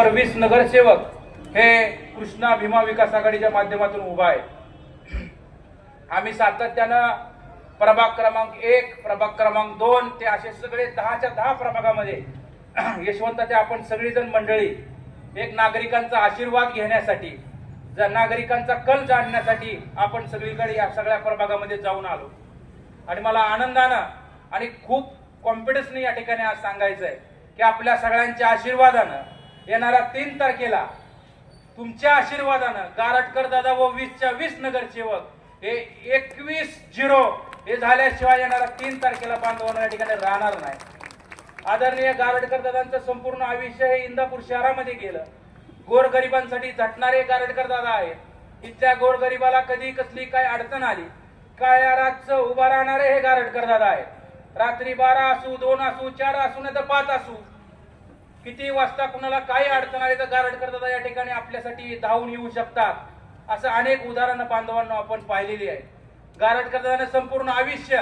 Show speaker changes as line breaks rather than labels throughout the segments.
उमेदवार वीस नगरसेवक हे कृष्णा भीमा विकास आघाडीच्या माध्यमातून उभा आहे. आम्ही सातत्यानं प्रभाग क्रमांक एक प्रभाग क्रमांक दोन ते असे सगळे दहाच्या दहा प्रभागामध्ये यशवंताच्या आपण सगळीजण मंडळी एक नागरिकांचा आशीर्वाद घेण्यासाठी जर नागरिकांचा कल जाणण्यासाठी आपण सगळीकडे या सगळ्या प्रभागामध्ये जाऊन आलो. आणि मला आनंदानं आणि खूप कॉन्फिडन्सने या ठिकाणी आज सांगायचं आहे की आपल्या सगळ्यांच्या आशीर्वादानं येणाऱ्या तीन तारखेला तुमच्या आशीर्वादानं गारटकर दादा व वीसच्या वीस नगरसेवक हे एकवीस झिरो हे झाल्याशिवाय येणाऱ्या तीन तारखेला बांधवांना या ठिकाणी राहणार नाही. आदरणीय गारटकर दादांचं संपूर्ण आयुष्य हे इंदापूर शहरामध्ये गेलं. गोरगरिबांसाठी झटणारे गारटकर दादा आहेत. इथल्या गोरगरिबाला कधी कसली काय अडचण आली काय रातचं उभा राहणारे हे गारटकर दादा आहेत. रात्री बारा असू दोन असू चार असू नाही तर पाच असू. किती वाजता कुणाला काही अडचण आली तर गारड दादा या ठिकाणी आपल्यासाठी धावून येऊ शकतात. असं अनेक उदाहरणं बांधवांना आपण पाहिलेली आहे गारटकर करताना संपूर्ण आयुष्य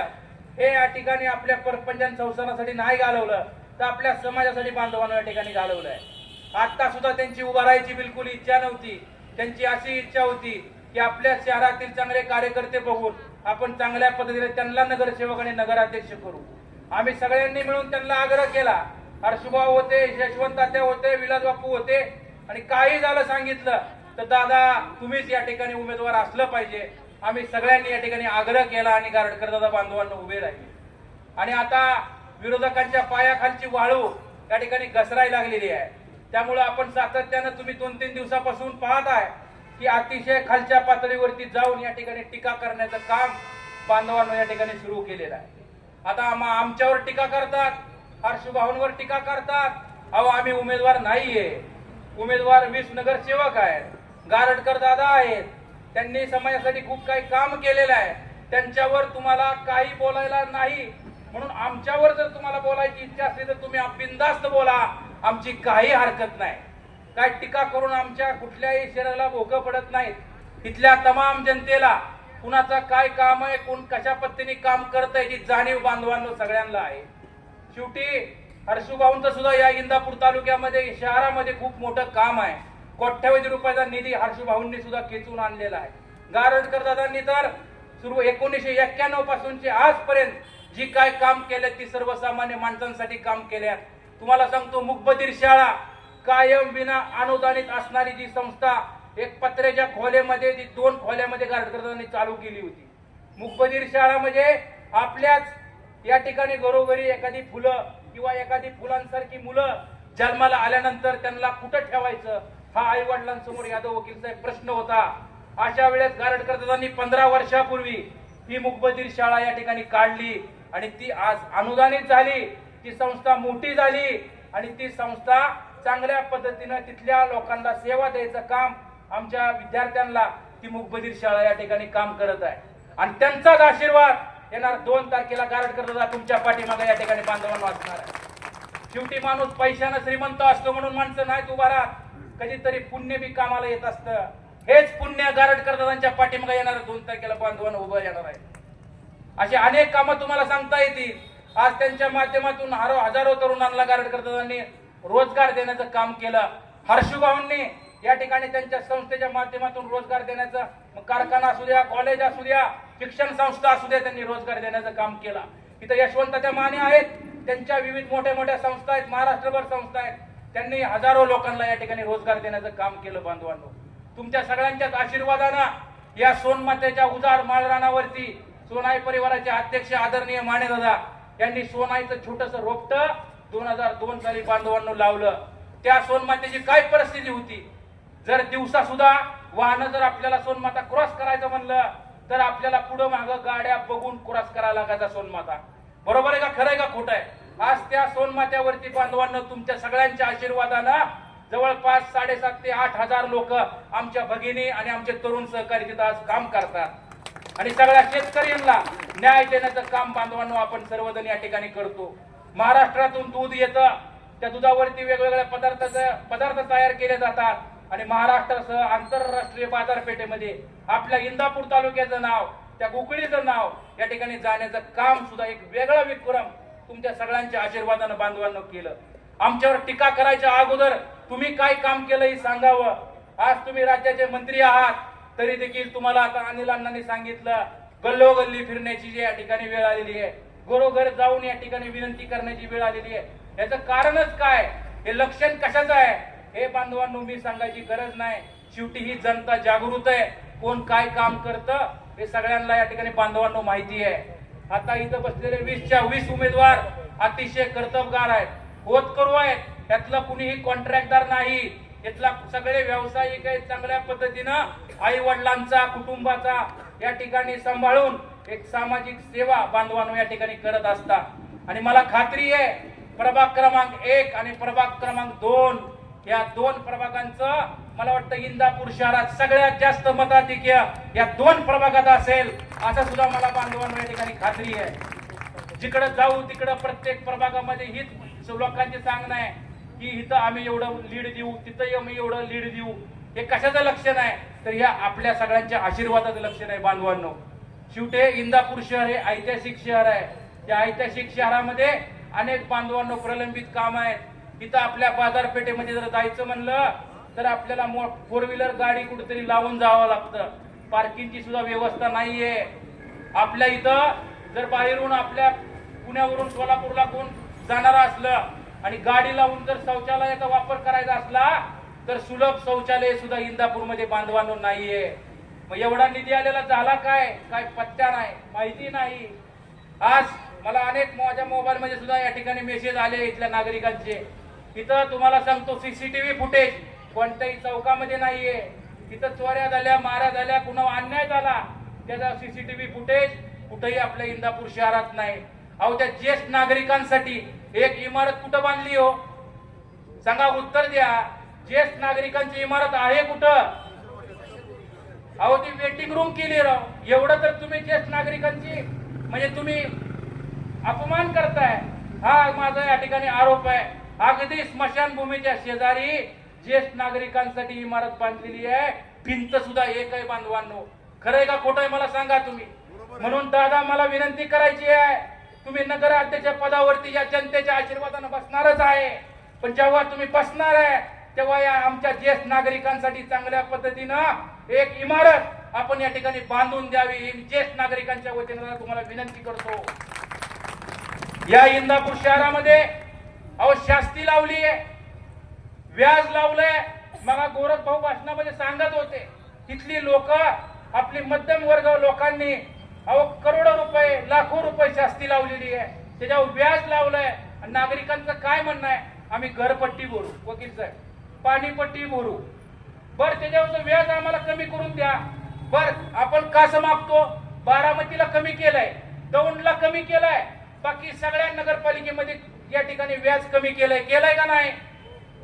हे या ठिकाणी आपल्या परपंचान संसारासाठी नाही घालवलं तर आपल्या समाजासाठी बांधवांना या ठिकाणी घालवलं आहे. आत्ता सुद्धा त्यांची उभा राहायची बिलकुल इच्छा नव्हती. त्यांची अशी इच्छा होती की आपल्या शहरातील चांगले कार्यकर्ते बघून आपण चांगल्या पद्धतीने त्यांना नगरसेवक आणि नगराध्यक्ष करू. आम्ही सगळ्यांनी मिळून त्यांना आग्रह केला हर्षुभाऊ होते यशवंत तात्या होते विलास बापू होते. आणि काही झालं सांगितलं तर दादा तुम्हीच या ठिकाणी उमेदवार असलं पाहिजे. आम्ही सगळ्यांनी या ठिकाणी आग्रह केला आणि गारडकर दादा बांधवांना उभे राहिले. आणि आता विरोधकांच्या पायाखालची वाळू या ठिकाणी घसरायला लागलेली आहे. त्यामुळे आपण सातत्यानं तुम्ही दोन तीन दिवसापासून पाहत आहे की अतिशय खालच्या पातळीवरती जाऊन या ठिकाणी टीका करण्याचं काम बांधवांना या ठिकाणी सुरू केलेलं आहे. आता आमच्यावर टीका करतात हर्षभाऊंवर टीका करतात अहो आम्ही उमेदवार नाहीये. उमेदवार वीस नगरसेवक आहेत. गारडकर दादा आहेत. त्यांनी समाजासाठी खूप काही काम केलेलं आहे. त्यांच्यावर तुम्हाला काही बोलायला नाही. म्हणून आमच्यावर जर तुम्हाला बोलायची इच्छा असली तर तुम्ही बिंदास्त बोला. आमची काही हरकत नाही. काय टीका करून आमच्या कुठल्याही शरीराला भोकं पडत नाहीत. इथल्या तमाम जनतेला कुणाचं काय काम आहे कोण कशा पद्धतीने काम करत आहे याची जाणीव बांधवांना सगळ्यांना आहे. शेवटी हर्षुभाऊंचं सुद्धा या इंदापूर तालुक्यामध्ये शहरामध्ये खूप मोठं काम आहे. कोट्यावधी रुपयाचा निधी हर्षुभाऊंनी सुद्धा खेचून आणलेला आहे. गारडकर दादांनी तर सुरू एकोणीसशे एक्क्याण्णव पासूनचे आजपर्यंत जी काय काम केले ती सर्वसामान्य माणसांसाठी काम केल्या तुम्हाला सांगतो मुखबधीर शाळा कायम विना अनुदानित असणारी जी संस्था एक पत्र्याच्या खोल्यामध्ये ती दोन खोल्यामध्ये गारडकर दादांनी चालू केली होती. मुकबधीर शाळा म्हणजे आपल्याच या ठिकाणी घरोघरी एखादी फुलं किंवा एखादी फुलांसारखी मुलं जन्माला आल्यानंतर त्यांना कुठं ठेवायचं? हा आई वडिलांसमोर यादव वकील साहेब प्रश्न होता. अशा वेळेस गारडकर दादांनी पंधरा वर्षापूर्वी ही मुकबधीर शाळा या ठिकाणी काढली आणि ती आज अनुदानित झाली. ती संस्था मोठी झाली आणि ती संस्था चांगल्या पद्धतीनं तिथल्या लोकांना सेवा द्यायचं काम आमच्या विद्यार्थ्यांना ती मुकबधीर शाळा या ठिकाणी काम करत आहे. आणि त्यांचाच आशीर्वाद येणार. दोन तारखेला गारडकरला तुमच्या पाठीमागे या ठिकाणी बांधवांना वाचणार आहे. शेवटी माणूस पैशानं श्रीमंत असतो म्हणून माणसं नाहीत उभा कधीतरी पुण्य बी कामाला येत असतं. हेच पुण्य गारडकरदादांच्या पाठीमागे येणार दोन तारखेला बांधवांना उभं येणार आहे. अशी अनेक कामं तुम्हाला सांगता येतील. आज त्यांच्या माध्यमातून हजारो तरुणांना गारडकरदादांनी रोजगार देण्याचं काम केलं. हर्षुभाऊंनी या ठिकाणी त्यांच्या संस्थेच्या माध्यमातून रोजगार देण्याचं कारखाना असू द्या कॉलेज असू द्या शिक्षण संस्था असू द्या त्यांनी रोजगार देण्याचं काम केलं. इथं यशवंताच्या माने आहेत त्यांच्या विविध मोठ्या मोठ्या संस्था आहेत महाराष्ट्रभर संस्था आहेत. त्यांनी हजारो लोकांना या ठिकाणी रोजगार देण्याचं काम केलं बांधवांनो. तुमच्या सगळ्यांच्याच आशीर्वादानं या सोनमातेच्या उजाड माळरानावरती सोनाई परिवाराचे अध्यक्ष आदरणीय मानेदादा यांनी सोनाईचं छोटस रोपट दोन हजार दोन साली बांधवांना लावलं. त्या सोनमातेची काय परिस्थिती होती? जर दिवसा सुद्धा वाहनं जर आपल्याला सोनमाता क्रॉस करायचं म्हणलं तर आपल्याला पुढं मागं गाड्या बघून क्रॉस करायला लागायचा सोनमाता. बरोबर आहे का? खरं आहे का? खोटं आहे. आज त्या सोनमात्यावरती बांधवांना तुमच्या सगळ्यांच्या आशीर्वादानं जवळपास साडेसात ते आठ हजार लोक आमच्या भगिनी आणि आमचे तरुण सहकारी तिथं आज काम करतात. आणि सगळ्या शेतकऱ्यांना न्याय देण्याचं काम बांधवांनो आपण सर्वजण या ठिकाणी करतो. महाराष्ट्रातून दूध येतं. त्या दुधावरती वेगवेगळ्या पदार्थाचं पदार्थ तयार केले जातात. आणि महाराष्ट्रासह आंतरराष्ट्रीय बाजारपेठेमध्ये आपल्या इंदापूर तालुक्याचं नाव त्या गुकळीचं नाव या ठिकाणी जाण्याचं काम सुद्धा एक वेगळा विक्रम तुमच्या सगळ्यांच्या आशीर्वादानं बांधवांना केलं. आमच्यावर टीका करायच्या अगोदर तुम्ही काय काम केलं हे सांगावं. आज तुम्ही राज्याचे मंत्री आहात तरी देखील तुम्हाला आता अनिल अण्णांनी सांगितलं गल्लोगल्ली फिरण्याची जी या ठिकाणी वेळ आलेली आहे घरोघर जाऊन या ठिकाणी विनंती करण्याची वेळ आलेली आहे. याचं कारणच काय? हे लक्षण कशाचं आहे? हे बांधवांनो मी सांगायची गरज नाही. शेवटी ही जनता जागृत आहे. कोण काय काम करतं हे सगळ्यांना या ठिकाणी बांधवांनो माहिती आहे. आता इथं बसलेले वीसच्या वीस उमेदवार अतिशय कर्तबगार आहेत. होतकरू आहेत. त्यातला कुणीही कॉन्ट्रॅक्टदार नाही. इथला सगळे व्यावसायिक आहेत चांगल्या पद्धतीनं आई वडिलांचा कुटुंबाचा या ठिकाणी सांभाळून एक सामाजिक सेवा बांधवांनो या ठिकाणी करत असतात. आणि मला खात्री आहे प्रभाग क्रमांक एक आणि प्रभाग क्रमांक दोन या दोन प्रभागांचं मला वाटतं इंदापूर शहरात सगळ्यात जास्त मताधिक्य या दोन प्रभागात असेल असं सुद्धा मला बांधवांना या ठिकाणी खात्री आहे. जिकडे जाऊ तिकडं प्रत्येक प्रभागामध्ये हीच लोकांचे सांगणं आहे की इथं आम्ही एवढं लीड देऊ तिथं आम्ही एवढं लीड देऊ. हे कशाचं लक्षण आहे? तर ह्या आपल्या सगळ्यांच्या आशीर्वादाचं लक्षण आहे बांधवांनो. शेवटे इंदापूर शहर हे ऐतिहासिक शहर आहे. त्या ऐतिहासिक शहरामध्ये अनेक बांधवांनो प्रलंबित काम आहेत. इथं आपल्या बाजारपेठेमध्ये जर जायचं म्हणलं तर आपल्याला फोर व्हीलर गाडी कुठेतरी लावून जावं लागतं. पार्किंगची सुद्धा व्यवस्था नाहीये. आपल्या इथं जर बाहेरून आपल्या पुण्यावरून सोलापूरला कोण जाणार असलं आणि गाडी लावून जर शौचालयाचा वापर करायचा असला तर सुलभ शौचालय सुद्धा इंदापूरमध्ये बांधवानो नाहीये. मग एवढा निधी आलेला झाला काय? काय पत्त्या नाही माहिती नाही. आज मला अनेक माझ्या मोबाईलमध्ये सुद्धा या ठिकाणी मेसेज आले इथल्या नागरिकांचे. इथं तुम्हाला सांगतो सीसीटीव्ही फुटेज कोणत्याही चौकामध्ये नाहीये. तिथं चोऱ्या झाल्या माऱ्या झाल्या कुणा अन्याय झाला त्याचा सीसीटीव्ही फुटेज कुठेही आपल्या इंदापूर शहरात नाही. अहो त्या ज्येष्ठ नागरिकांसाठी एक इमारत कुठं बांधली हो? सांगा उत्तर द्या. ज्येष्ठ नागरिकांची इमारत आहे कुठं? अहो ती वेटिंग रूम केली राव. एवढं तर तुम्ही ज्येष्ठ नागरिकांची म्हणजे तुम्ही अपमान करताय. हा माझा या ठिकाणी आरोप आहे. अगदी स्मशानभूमीच्या शेजारी ज्येष्ठ नागरिकांसाठी इमारत बांधलेली आहे. भिंत सुद्धा एक आहे बांधवांनो. खरंय का खोटं आहे मला सांगा तुम्ही. म्हणून दादा मला विनंती करायची आहे. तुम्ही नगराध्यक्ष पदावरती या जनतेच्या आशीर्वादानं बसणारच आहे. पण जेव्हा तुम्ही बसणार आहे तेव्हा या आमच्या ज्येष्ठ नागरिकांसाठी चांगल्या पद्धतीनं एक इमारत आपण या ठिकाणी बांधून द्यावी ही ज्येष्ठ नागरिकांच्या वतीनं तुम्हाला विनंती करतो. या इंदापूर शहरामध्ये अहो शास्ती लावली आहे व्याज लावलंय. मला गोरख भाऊ भाषणामध्ये सांगत होते. तिथली लोक आपली मध्यम वर्ग लोकांनी अहो करोडो रुपये लाखो रुपये शास्ती लावलेली आहे. त्याच्यावर व्याज लावलंय. आणि नागरिकांचं काय म्हणणं आहे? आम्ही घरपट्टी भरू. वकील साहेब पाणीपट्टी भरू. बर त्याच्यावरचं व्याज आम्हाला कमी करून द्या. बर आपण कसं मागतो? बारामतीला कमी केलंय. दौंडला कमी केलंय. बाकी सगळ्या नगरपालिकेमध्ये या ठिकाणी व्याज कमी केलंय. केलंय का नाही?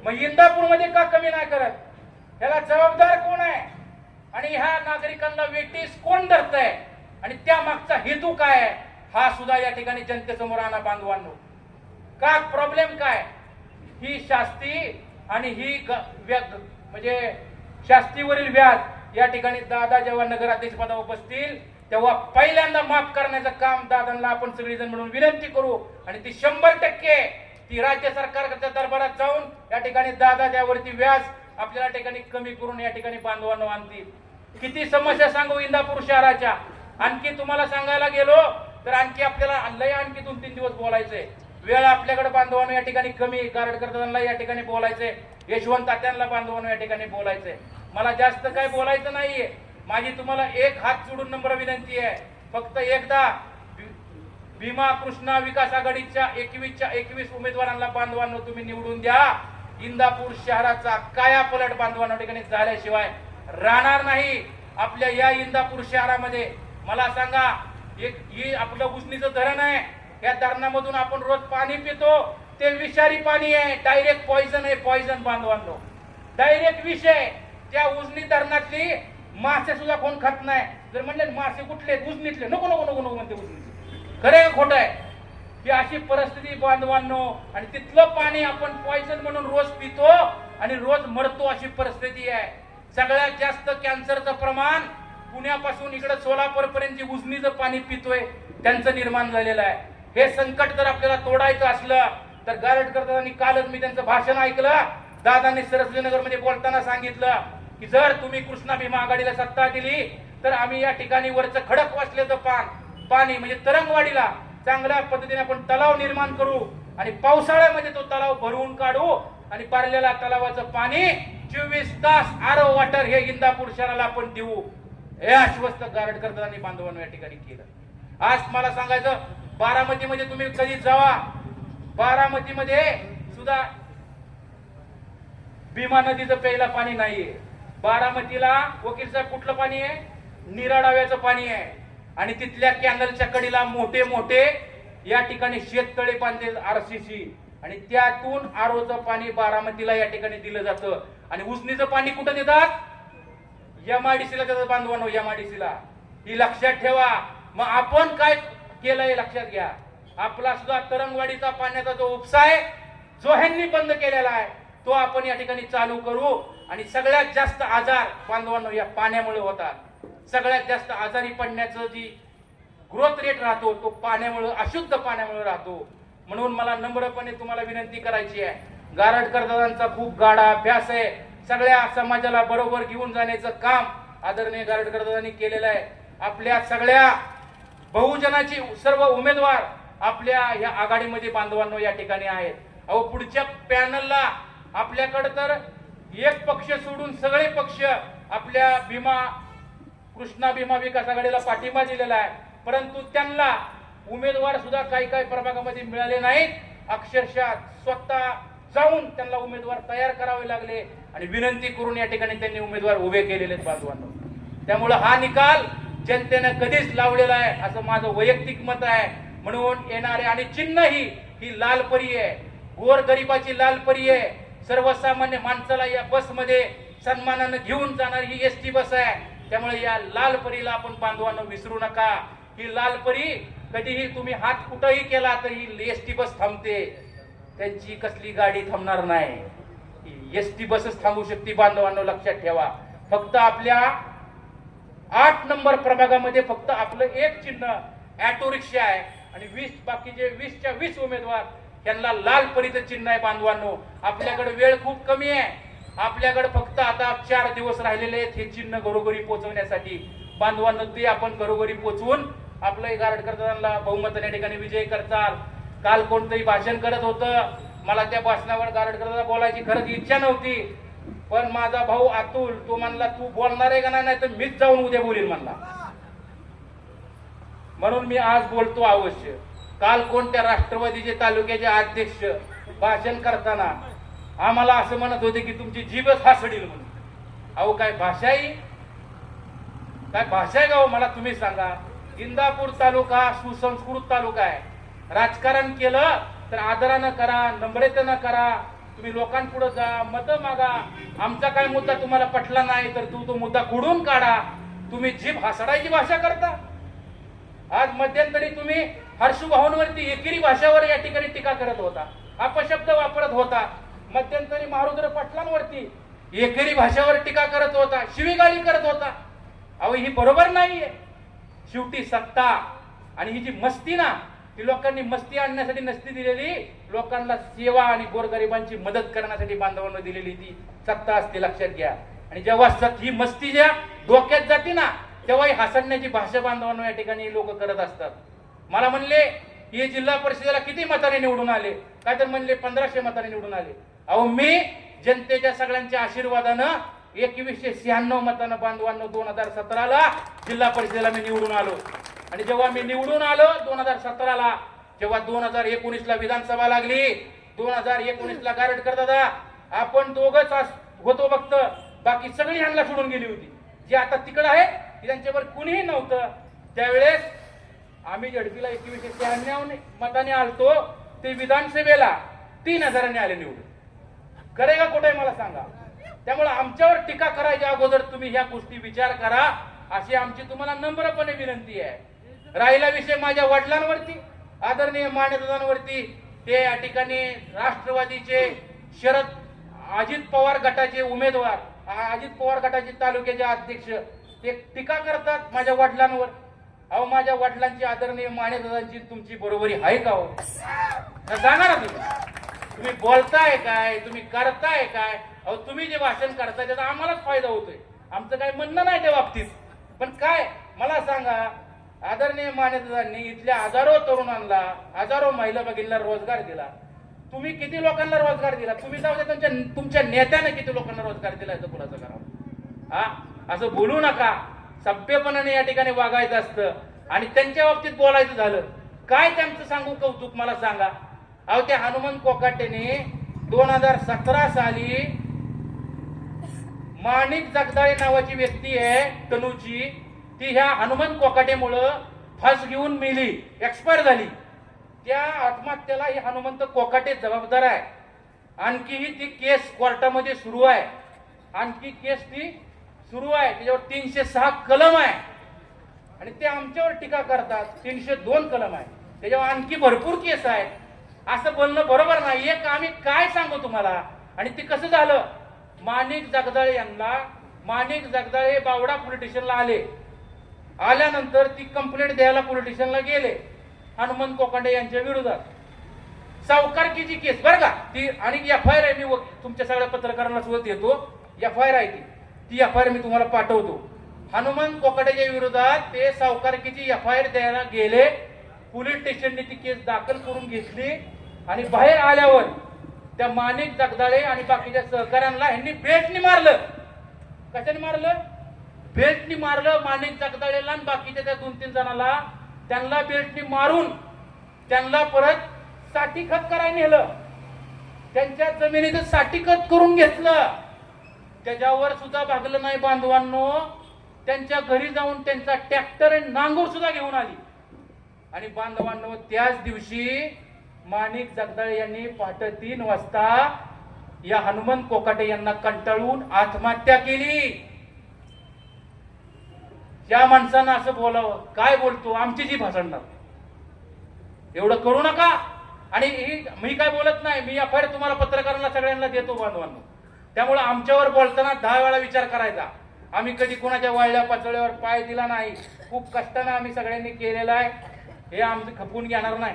मग इंदापूरमध्ये का कमी नाही करत? ह्याला जबाबदार कोण आहे? आणि ह्या नागरिकांना वेटीस कोण धरतंय? आणि त्या मागचा हेतू काय आहे? हा सुद्धा या ठिकाणी जनतेसमोर आणा बांधवांनो. का प्रॉब्लेम काय? ही शास्ती आणि ही ग- म्हणजे शास्तीवरील व्याज या ठिकाणी दादा जेव्हा नगराध्यक्ष पदा बसतील तेव्हा पहिल्यांदा माफ करण्याचं काम दादांना आपण सगळेजण म्हणून विनंती करू आणि ती शंभर टक्के ती राज्य सरकारच्या दरबारात जाऊन या ठिकाणी दादा त्यावरती व्याज आपल्याला ठिकाणी कमी करून या ठिकाणी बांधवांना आणतील. किती समस्या सांगू इंदापूर शहराच्या. आणखी तुम्हाला सांगायला गेलो तर आणखी आपल्याला लय आणखी दोन तीन दिवस बोलायचंय. वेळ आपल्याकडे बांधवांना या ठिकाणी कमी गारडकर्त्यांना या ठिकाणी बोलायचंय. यशवंत तात्यांना बांधवांना या ठिकाणी बोलायचंय. मला जास्त काय बोलायचं नाहीये. माझी तुम्हाला एक हात जोडून नंबर विनंती आहे. फक्त एकदा भीमा कृष्णा विकास आघाडीच्या एकवीसच्या एकवीस उमेदवारांना बांधवांनो तुम्ही निवडून द्या. इंदापूर शहराचा काया पलट बांधवांना ठिकाणी झाल्याशिवाय राहणार नाही. आपल्या या इंदापूर शहरामध्ये मला सांगा एक ही आपलं उजनीचं धरण आहे. या धरणामधून आपण रोज पाणी पितो. ते विषारी पाणी आहे. डायरेक्ट पॉइझन आहे पॉइझन बांधवांनो. डायरेक्ट विष आहे. त्या उजनी धरणातली मासे सुद्धा कोण खात नाही. जर म्हणले मासे कुठले उजनीतले नको नको नको नको म्हणते उजनीतले. खरे खोटं आहे? ही अशी परिस्थिती बांधवांनो आणि तिथलं पाणी आपण पॉइझन म्हणून रोज पितो आणि रोज मरतो अशी परिस्थिती आहे. सगळ्यात जास्त कॅन्सरचं प्रमाण पुण्यापासून इकडे सोलापूर पर्यंत जे उजनीचं पाणी पितोय. त्यांचं निर्माण झालेलं आहे. हे संकट जर आपल्याला तोडायचं असलं तर गारटकरांनी कालच मी त्यांचं भाषण ऐकलं. दादांनी सरस्वतीनगरमध्ये बोलताना सांगितलं की जर तुम्ही कृष्णा भीमा आघाडीला सत्ता दिली तर आम्ही या ठिकाणी वरचं खडक वाचल्याचं पान पाणी म्हणजे तरंगवाडीला चांगल्या पद्धतीने आपण तलाव निर्माण करू आणि पावसाळ्यामध्ये तो तलाव भरवून काढू आणि पारलेला तलावाचं पाणी चोवीस तास आरो वॉटर हे इंदापूर शहराला आपण देऊ. हे आश्वस्त गारडकर बांधवांना या ठिकाणी केलं. आज मला सांगायचं बारामतीमध्ये तुम्ही कधी जावा? बारामतीमध्ये सुद्धा भीमा नदीचं प्यायला पाणी नाहीये. बारामतीला वकील साहेब कुठलं पाणी आहे? निराडाव्याचं पाणी आहे. आणि तिथल्या कॅनलच्या कडीला मोठे मोठे या ठिकाणी शेततळे बांधले आरसीसी आणि त्यातून आरोचं पाणी बारामतीला या ठिकाणी दिलं जातं. आणि उसनीचं पाणी कुठं देतात? एमआयडीसीला त्याचं बांधवानो एमआयडीसीला ही लक्षात ठेवा. मग आपण काय केलंय लक्षात घ्या. आपला सुद्धा तरंगवाडीचा पाण्याचा जो उपसा आहे जो ह्यांनी बंद केलेला आहे तो आपण या ठिकाणी चालू करू. आणि सगळ्यात जास्त आजार बांधवांनो या पाण्यामुळे होतात. सगळ्यात जास्त आजारी पडण्याचं जी ग्रोथ रेट राहतो तो पाण्यामुळे अशुद्ध पाण्यामुळे राहतो. म्हणून मला नम्रपणे तुम्हाला विनंती करायची आहे. गारडकर दादांचा खूप गाडा अभ्यास आहे. सगळ्या समाजाला बरोबर घेऊन जाण्याचं काम आदरणीय गारडकर दादांनी केलेलं आहे. आपल्या सगळ्या बहुजनाची सर्व उमेदवार आपल्या या आघाडीमध्ये बांधवांनो या ठिकाणी आहेत. अहो पुढच्या पॅनलला आपल्याकडे तर एक पक्ष सोडून सगळे पक्ष आपल्या भीमा कृष्णा भीमा विकास आघाडीला पाठिंबा दिलेला आहे. परंतु त्यांना उमेदवार सुद्धा काही काही प्रभागामध्ये मिळाले नाहीत. अक्षरशः स्वतः जाऊन त्यांना उमेदवार तयार करावे लागले आणि विनंती करून या ठिकाणी त्यांनी उमेदवार उभे केलेले आहेत बांधवांनो त्यामुळं हा निकाल जनतेनं कधीच लावलेला आहे असं माझं वैयक्तिक मत आहे. म्हणून येणारे आणि चिन्ह ही ही लाल परी आहे. गोर गरिबाची लाल परी आहे. सर्वसामान्य माणसाला या बसमध्ये सन्मानानं घेऊन जाणारी ही एस टी बस आहे. त्यामुळे या लाल परीला आपण बांधवांना विसरू नका. ही लाल परी कधीही तुम्ही हात कुठंही केला तर ही एस टी बस थांबते. त्यांची कसली गाडी थांबणार नाही. एस टी बसच थांबू शकते बांधवांना लक्षात ठेवा. फक्त आपल्या आठ नंबर प्रभागामध्ये फक्त आपलं एक चिन्ह ऑटो रिक्षा आहे. आणि वीस बाकीचे वीसच्या वीस उमेदवार यांना लाल परीचं चिन्ह आहे बांधवांनो. आपल्याकडे वेळ खूप कमी आहे. आपल्याकडे फक्त आता चार दिवस राहिलेले आहेत हे चिन्ह घरोघरी पोहोचवण्यासाठी. बांधवांनो ते आपण घरोघरी पोहोचवून आपलं गारडकर्त्यांना बहुमताने ठिकाणी विजय करताल. काल कोणतंही भाषण करत होतं. मला त्या भाषणावर गारडकर्ता बोलायची खरंच इच्छा नव्हती. पण माझा भाऊ अतुल तो म्हणला तू बोलणार आहे का नाही? तर मीच जाऊन उद्या बोलील म्हणला. म्हणून मी आज बोलतो अवश्य. काल कोणत्या राष्ट्रवादीचे तालुक्याचे अध्यक्ष भाषण करताना आम्हाला असं म्हणत होते की तुमची जीभच हासडील म्हणून. अहो काय भाषा काय भाषा आहे का हो? मला तुम्ही सांगा. इंदापूर तालुका सुसंस्कृत तालुका आहे. राजकारण केलं तर आदरानं करा नम्रतेनं करा. तुम्ही लोकांपुढे जा मत मागा. आमचा काय मुद्दा तुम्हाला पटला नाही तर तू तो मुद्दा कुडून काढा. तुम्ही जीभ हसडायची भाषा करता. आज मध्यंतरी तुम्ही हर्षभाऊंवरती एकेरी भाषावर या ठिकाणी टीका करत होता. अपशब्द वापरत होता. मध्यंतरी महारुद्र पाटलांवरती एकेरी भाषावर टीका करत होता. शिवीगाळी करत होता. अहो ही बरोबर नाहीये. शेवटी सत्ता आणि ही जी मस्ती ना ती लोकांनी मस्ती आणण्यासाठी नसती दिलेली लोकांना सेवा आणि गोरगरिबांची मदत करण्यासाठी बांधवांना दिलेली ती सत्ता असते लक्षात घ्या. आणि जेव्हा सत ही मस्ती ज्या डोक्यात जाते ना तेव्हा ही भाषा बांधवांना या ठिकाणी लोक करत असतात. मला म्हणले हे जिल्हा परिषदेला किती मताने निवडून आले? काय तर म्हणले पंधराशे मताने निवडून आले. अहो मी जनतेच्या सगळ्यांच्या आशीर्वादानं एकवीसशे शहाण्णव मतानं बांधवांना दोन हजार सतराला जिल्हा परिषदेला मी निवडून आलो. आणि जेव्हा मी निवडून आलो दोन हजार सतराला जेव्हा दोन हजार एकोणीसला विधानसभा लागली दोन हजार एकोणीसला गारटकर दादा आपण दोघच होतो फक्त बाकी सगळी ह्यांना सोडून गेली होती. जी आता तिकडं आहे त्यांच्यावर कुणीही नव्हतं. त्यावेळेस आम्ही झडपीला एकवीसशे शहाण्णव मताने आलतो ते विधानसभेला तीन हजारांनी आले निवडून. खरे का कुठे मला सांगा? त्यामुळे आमच्यावर टीका करायच्या अगोदर तुम्ही ह्या गोष्टी विचार करा अशी आमची तुम्हाला नम्रपणे विनंती आहे. राहिला विषय माझ्या वडिलांवरती आदरणीय मान्यदादांवरती ते या ठिकाणी राष्ट्रवादीचे शरद अजित पवार गटाचे उमेदवार अजित पवार गटाचे तालुक्याचे अध्यक्ष ते टीका करतात माझ्या वडिलांवर. अहो माझ्या वडिलांची आदरणीय मान्यदादांची तुमची बरोबरी आहे का हो? जाणार ना तुम्ही. तुम्ही बोलताय काय? तुम्ही करताय काय? अहो तुम्ही जे भाषण करताय त्याचा आम्हालाच फायदा होतोय. आमचं काय म्हणणं नाही त्या बाबतीत. पण काय? मला सांगा आदरणीय मान्यतांनी इथल्या हजारो तरुणांना हजारो महिला भगिनीला रोजगार दिला. तुम्ही किती लोकांना रोजगार दिला? तुम्ही जाऊ तुमच्या तुमच्या नेत्याने किती लोकांना रोजगार दिला याचं कुणाचं करावं? हा? असं बोलू नका. सभ्यपणाने या ठिकाणी वागायचं असतं आणि त्यांच्या बाबतीत बोलायचं झालं काय त्यांचं सांगू कौतुक मला सांगा? अहो त्या हनुमंत कोकाटेने दोन हजार सतरा साली माणिक जगदाळे नावाची व्यक्ती आहे तनुची ती ह्या हनुमंत कोकाटेमुळं फास घेऊन मेली एक्सपायर झाली. त्या आत्महत्याला ही हनुमंत कोकाटे जबाबदार आहे. आणखीही ती केस कोर्टामध्ये सुरू आहे. आणखी केस ती सुरू आहे त्याच्यावर तीनशे सहा कलम आहे. आणि ते आमच्यावर टीका करतात तीनशे दोन कलम आहे. त्याच्यावर आणखी भरपूर केस आहेत. असं बोलणं बरोबर नाही एक आम्ही काय सांगू तुम्हाला? आणि ते कसं झालं? माणिक जगदाळे यांना माणिक जगदाळे बावडा पोलिटिशनला आले. आल्यानंतर ती कंप्लेंट द्यायला पोलिटिशनला गेले. हनुमंत कोकांडे यांच्या विरोधात. सावकारकीची केस बरं का? ती आणि एफ आय आर आहे. मी व- तुमच्या सगळ्या पत्रकारांना सुद्धा देतो. एफ आय आर आहे ती. ती एफ आय आर मी तुम्हाला पाठवतो. हनुमान कोकडेच्या विरोधात ते सावकारकीची एफ आय आर द्यायला गेले. पोलीस स्टेशनने ती केस दाखल करून घेतली. आणि बाहेर आल्यावर त्या माणिक जगदाळे आणि बाकीच्या सहकाऱ्यांना ह्यांनी बेटनी मारलं. कशाने मारलं? बेल्टनी मारलं माणिक जगदाळेला आणि बाकीच्या त्या दोन तीन जणाला. त्यांना बेल्टनी मारून त्यांना परत साठी खत करायला नेलं. त्यांच्या जमिनीचं साठी खत करून घेतलं. त्याच्यावर सुद्धा भागलं नाही बांधवांनो. त्यांच्या घरी जाऊन त्यांचा ट्रॅक्टर आणि नांगूर सुद्धा घेऊन आली. आणि बांधवांनो त्याच दिवशी माणिक जगदाळे यांनी पहाटे तीन वाजता या हनुमंत कोकाटे यांना कंटाळून आत्महत्या केली. या माणसानं असं बोलावं. काय बोलतो? आमची जी भासणणार एवढं करू नका. आणि ही मी काय बोलत नाही. मी एफ तुम्हाला पत्रकारांना सगळ्यांना देतो बांधवांनो. त्यामुळं आमच्यावर बोलताना दहा वेळा विचार करायचा. आम्ही कधी कोणाच्या वाळल्या पातळीवर पाय दिला नाही. खूप कष्टानं आम्ही सगळ्यांनी केलेलं आहे. हे आमचं खपवून घेणार नाही.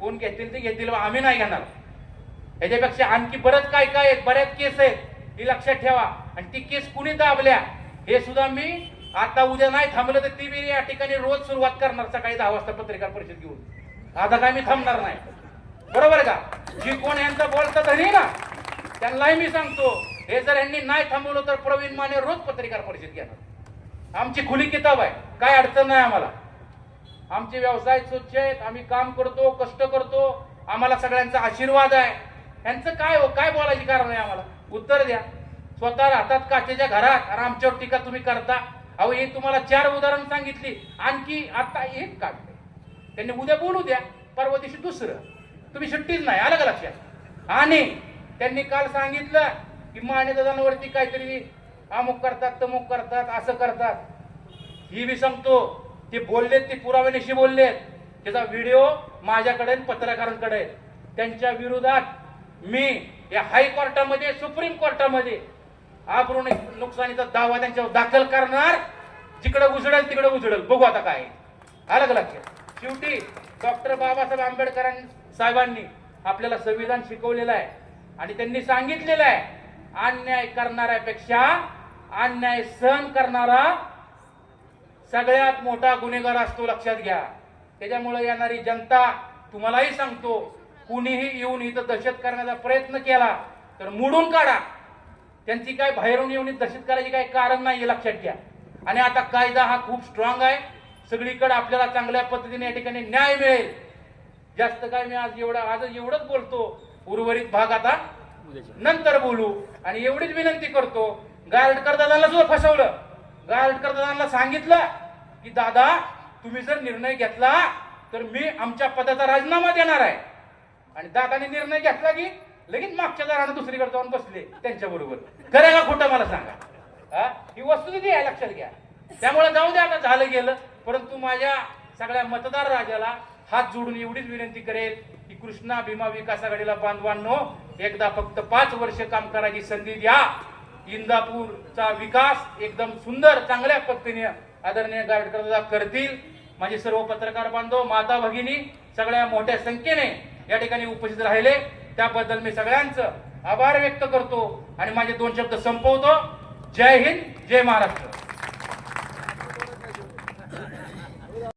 कोण घेतील ते घेतील आम्ही नाही घेणार. याच्यापेक्षा आणखी बरंच काय काय आहेत बऱ्याच केस आहेत. ही लक्षात ठेवा. आणि ती केस कुणी दाबल्या हे सुद्धा मी आता उद्या नाही थांबलं तर ती मी या ठिकाणी रोज सुरुवात करणार सकाळी दहा वाजता पत्रकार परिषद घेऊन. आता काय मी थांबणार नाही. बरोबर का? जी कोण यांचा बोलतात ना त्यांनाही मी सांगतो हे जर यांनी नाही थांबवलं तर प्रवीण माने रोज पत्रकार परिषद घेणार. आमची खुली किताब आहे काय अडचण नाही आम्हाला. आमचे व्यवसाय स्वच्छ आहेत आम्ही काम करतो कष्ट करतो आम्हाला सगळ्यांचा आशीर्वाद आहे. यांचं काय हो काय बोलायची कारण आहे आम्हाला? उत्तर द्या. स्वतः राहतात काचेच्या घरात आणि आमच्यावर टीका तुम्ही करता. अहो हे तुम्हाला चार उदाहरण सांगितली. आणखी आता एक काढते त्यांनी उद्या बोलू द्या परवा दिवशी दुसरं. तुम्ही सुट्टीच नाही आलं का लक्षात? आणि त्यांनी काल सांगितलं की माने दादांवरती काहीतरी अमुक करतात तमुक करतात असं करतात. ही मी सांगतो ते बोललेत ते पुराव्यानिशी बोललेत. त्याचा व्हिडिओ माझ्याकडे पत्रकारांकडे त्यांच्या विरोधात मी या हायकोर्टामध्ये सुप्रीम कोर्टामध्ये आबरून नुकसानीचा दावा त्यांच्यावर दाखल करणार. जिकडे उजळेल तिकडे उजळेल बघू आता काय आहे. आलं का लक्षात शेवटी डॉक्टर बाबासाहेब आंबेडकर साहेबांनी आपल्याला संविधान शिकवलेलं आहे. आणि त्यांनी सांगितलेलं आहे अन्याय करणाऱ्यापेक्षा अन्याय सहन करणारा सगळ्यात मोठा गुन्हेगार असतो लक्षात घ्या. त्याच्यामुळे येणारी जनता तुम्हालाही सांगतो कुणीही येऊन इथं दहशत करण्याचा प्रयत्न केला तर मोडून काढा. त्यांची काय बाहेरून येऊन दहशत करायची काही कारण नाही लक्षात घ्या. आणि आता कायदा हा खूप स्ट्रॉंग आहे. सगळीकडे आपल्याला चांगल्या पद्धतीने या ठिकाणी न्याय मिळेल. जास्त काय मी आज एवढं आज एवढंच बोलतो. उर्वरित भाग आता नंतर बोलू. आणि एवढीच विनंती करतो गायडकर दादाला सुद्धा फसवलं. गायडकर दादांना सांगितलं की दादा तुम्ही जर निर्णय घेतला तर मी आमच्या पदाचा राजीनामा देणार आहे. आणि दादाने निर्णय घेतला की लगेच मागच्या दारानं दुसरीकडे जाऊन बसले त्यांच्या बरोबर. खरं का खोटं मला सांगा? हा? ही वस्तुस्थिती आहे लक्षात घ्या. त्यामुळे जाऊ द्या आता झालं गेलं. परंतु माझ्या सगळ्या मतदार राजाला हात जोडून एवढीच विनंती करेल की कृष्णा भीमा विकास आघाडीला बांधवांनो एकदा फक्त पाच वर्ष काम करायची संधी द्या. इंदापूरचा विकास एकदम सुंदर चांगल्या पद्धतीने आदरणीय गावडकर करतील. माझे सर्व पत्रकार बांधव माता भगिनी सगळ्या मोठ्या संख्येने या ठिकाणी उपस्थित राहिले. त्याबद्दल मी सगळ्यांचं आभार व्यक्त करतो आणि माझे दोन शब्द संपवतो. जय हिंद जय महाराष्ट्र.